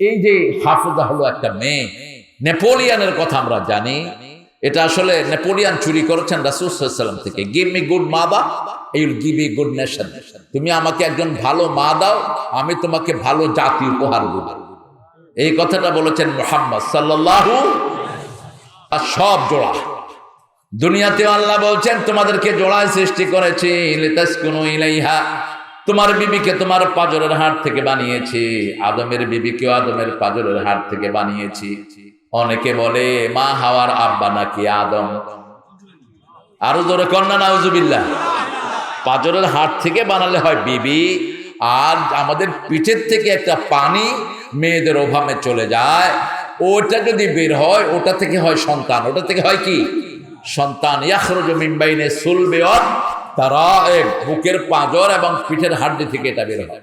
এই যে হাফেজা হলো একটা মেয়ে, নেপোলিয়ানের কথা আমরা জানি। এটা আসলে নেপোলিয়ান চুরি করেছেন রাসুসাল্লাম থেকে। Give me good mother I'll give you good nation তুমি আমাকে একজন ভালো মা দাও, আমি তোমাকে ভালো জাতি উপহার দেব। এই কথাটা বলেছেন মোহাম্মদ সাল্লাল্লাহু আর সব জোড়া। দুনিয়াতে আল্লাহ বলছেন, তোমাদেরকে জোড়ায় সৃষ্টি করেছি তোমার বিবিকে তোমার পাজরের হাট থেকে বানিয়েছি। আদমের বিবিকেও আদমের পাজরের হাট থেকে বানিয়েছি। অনেকে বলে, মা হাওয়ার আব্বা নাকি আদম? আরও জোরে কন্যা নাউজুবিল্লাহ। পাজরের হাট থেকে বানালে হয় বিবি, আর আমাদের পিঠের থেকে একটা পানি মেয়েদের ওভামে চলে যায়। ওটা যদি বের হয়, ওটা থেকে হয় সন্তান। ওটা থেকে হয় কি? সন্তান। ইয়াখরুজু মিন বাইনে সুলবিয়ত তারা এক বুকের পাঁজর এবং পিঠের হাড্ডি থেকে এটা বের হয়।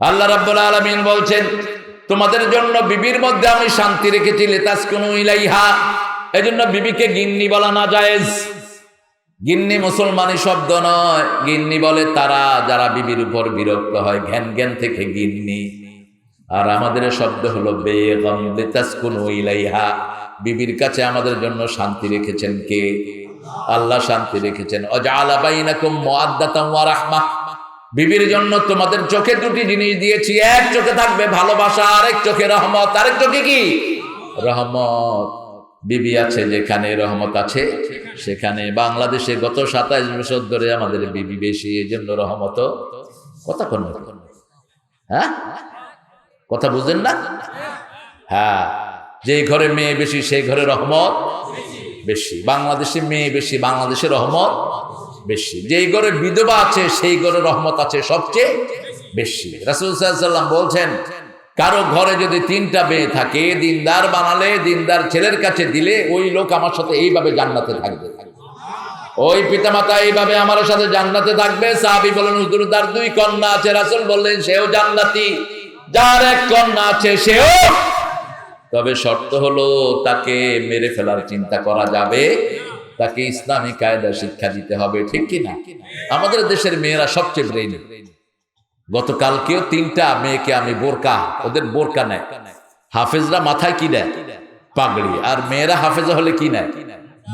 আল্লাহ রাব্বুল আলামিন বলছেন, তোমাদের জন্য বিবির মধ্যে আমি শান্তি রেখেছি, লিতাসকুনু ইলাইহা। এজন্য বিবিকে গিন্নি বলা না জায়েজ। গিন্নি মুসলমানি শব্দ নয়। গিন্নি বলে তারা যারা বিবির উপর বিরক্ত হয়, ঘ্যান জ্ঞান থেকে গিন্নি। আর আমাদের শব্দ হলো বেগম, লিতাসকুনু ইলাইহা। বিবির কাছে আমাদের জন্য শান্তি রেখেছেন কে? আল্লাহ শান্তি রেখেছেন। বিবির জন্য তোমাদের চোখে দুটি জিনিস দিয়েছি। এক চোখে থাকবে ভালোবাসা, আরেক চোখে রহমত। আরেক চোখে কি? রহমত। বিবি আছে যেখানে রহমত আছে, সেখানে। বাংলাদেশে গত সাতাইশ বছর ধরে আমাদের বিবি বেশি এই জন্য রহমত। কথা কোন হ্যাঁ? কথা বুঝলেন না? হ্যাঁ। যেই ঘরে মেয়ে বেশি, সেই ঘরে রহমত। বেশি, বাংলাদেশে মেয়ে বেশি, বাংলাদেশে রহমত বেশি। যেই ঘরে বিধবা আছে, সেই ঘরে রহমত আছে সবচেয়ে বেশি। রাসুল সাল্লাম বলছেন, কারও ঘরে যদি তিনটা মেয়ে থাকে, দিনদার বানালে, দিনদার ছেলের কাছে দিলে, ওই লোক আমার সাথে এইভাবে জান্নাতে থাকবে। ওই পিতামাতা এইভাবে আমার সাথে জান্নাতে থাকবে। সাহাবি বলেন তার দুই কন্যা আছে। রাসুল বললেন, সেও জান্নাতি। যার এক কন্যা আছে, সেও তবে শর্ত হলো তাকে মেরে ফেলার চিন্তা করা যাবে। তাকে ইসলামী কায়দা শিক্ষা দিতে হবে, ঠিক কি না? আমাদের দেশের মেয়েরা সবচেয়ে ব্রেইন গতকালকেও তিনটা মেয়েকে আমি বোরকা, ওদের বোরকা নেয়। হাফেজরা মাথায় কি নেয় পাগড়ি। আর মেয়েরা হাফেজা হলে কি নেয়?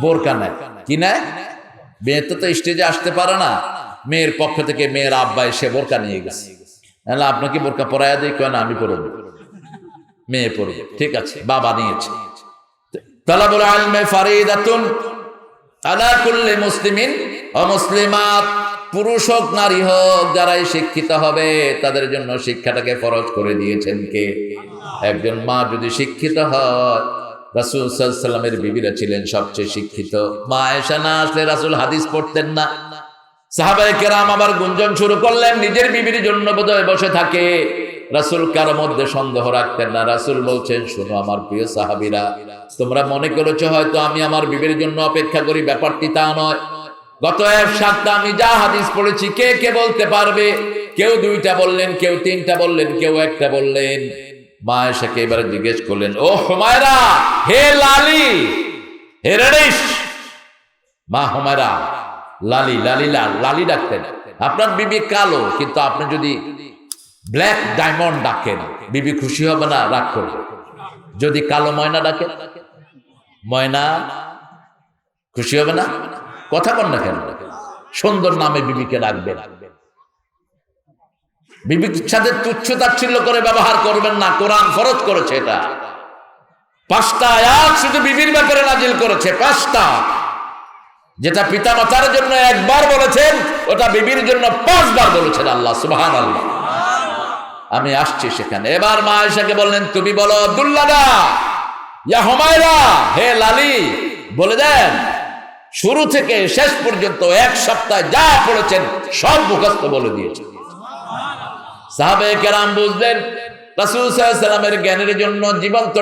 বোরকা নেয়। কি নেয়? মেয়ে তো তো স্টেজে আসতে পারে না। মেয়ের পক্ষ থেকে মেয়ের আব্বা এসে বোরকা নিয়ে গেছে। আপনাকে বোরকা পরাইয়া দিই কেন আমি পরব। মেয়ে পড়বে। ঠিক আছে বাবা নিয়েছে। তালাবুল আলমে ফারিদাতুন আলা কুল্লি মুসলিমিন ও মুসলিমাত পুরুষ হোক নারী হোক যারাই শিক্ষিত হবে তাদের জন্য শিক্ষাটাকে ফরজ করে দিয়েছেন কে? একজন মা যদি শিক্ষিত হয় রাসুল সাল্লামের বিবিরা ছিলেন সবচেয়ে শিক্ষিত। মা এসা না আসলে রাসুল হাদিস পড়তেন না। সাহাবাই কেরাম আবার গুঞ্জন শুরু করলেন নিজের বিবির জন্য বোধহয় বসে থাকে। রাসুল কারও মধ্যে সন্দেহ রাখতেন না? রাসুল বলছেন, শুনো আমার প্রিয় সাহাবিরা, তোমরা মনে করেছ হয়তো আমি আমার বিবির জন্য অপেক্ষা করি, ব্যাপারটি তা নয়। গত এক সপ্তাহ আমি যা হাদিস পড়েছি, কে কে বলতে পারবে? কেউ দুইটা বললেন, কেউ তিনটা বললেন, কেউ একটা বললেন। মা এসেকে এবারে জিজ্ঞেস করলেন ও হুমায়রা, হে লালি, হে রেডিস মা হুমায়রা, লালি লালি লাল লালি ডাকতেন। আপনার বিবি কালো, কিন্তু আপনি যদি ব্ল্যাক ডায়মন্ড ডাকেন। বিবি খুশি হবে না? রাগ করবে। যদি কালো ময়না ডাকেন ময়না খুশি হবে না? কথা বল না কেন? সুন্দর নামে বিবিকে রাখবেন বিবির সাথে তুচ্ছ তাচ্ছিল্য করে ব্যবহার করবেন না। কোরআন ফরজ করেছে এটা। পাঁচটা আয়াত শুধু বিবির ব্যাপারে নাজিল করেছে। পাঁচটা। যেটা পিতা মাতার জন্য একবার বলেছেন, ওটা বিবির জন্য পাঁচবার বলেছেন আল্লাহ সুবহান আল্লাহ আমি আসছি সেখানে। এবার মা আয়েশাকে বললেন, তুমি বলো আব্দুল্লাদা হে লালি, বলে দেন, শুরু থেকে শেষ পর্যন্ত এক সপ্তাহ যা পড়েছেন সব মুখস্থ বলে দিয়েছেন। সাহাবে কেরাম বুঝলেন, রাসুল সাল্লামের জ্ঞানের জন্য জীবন্ত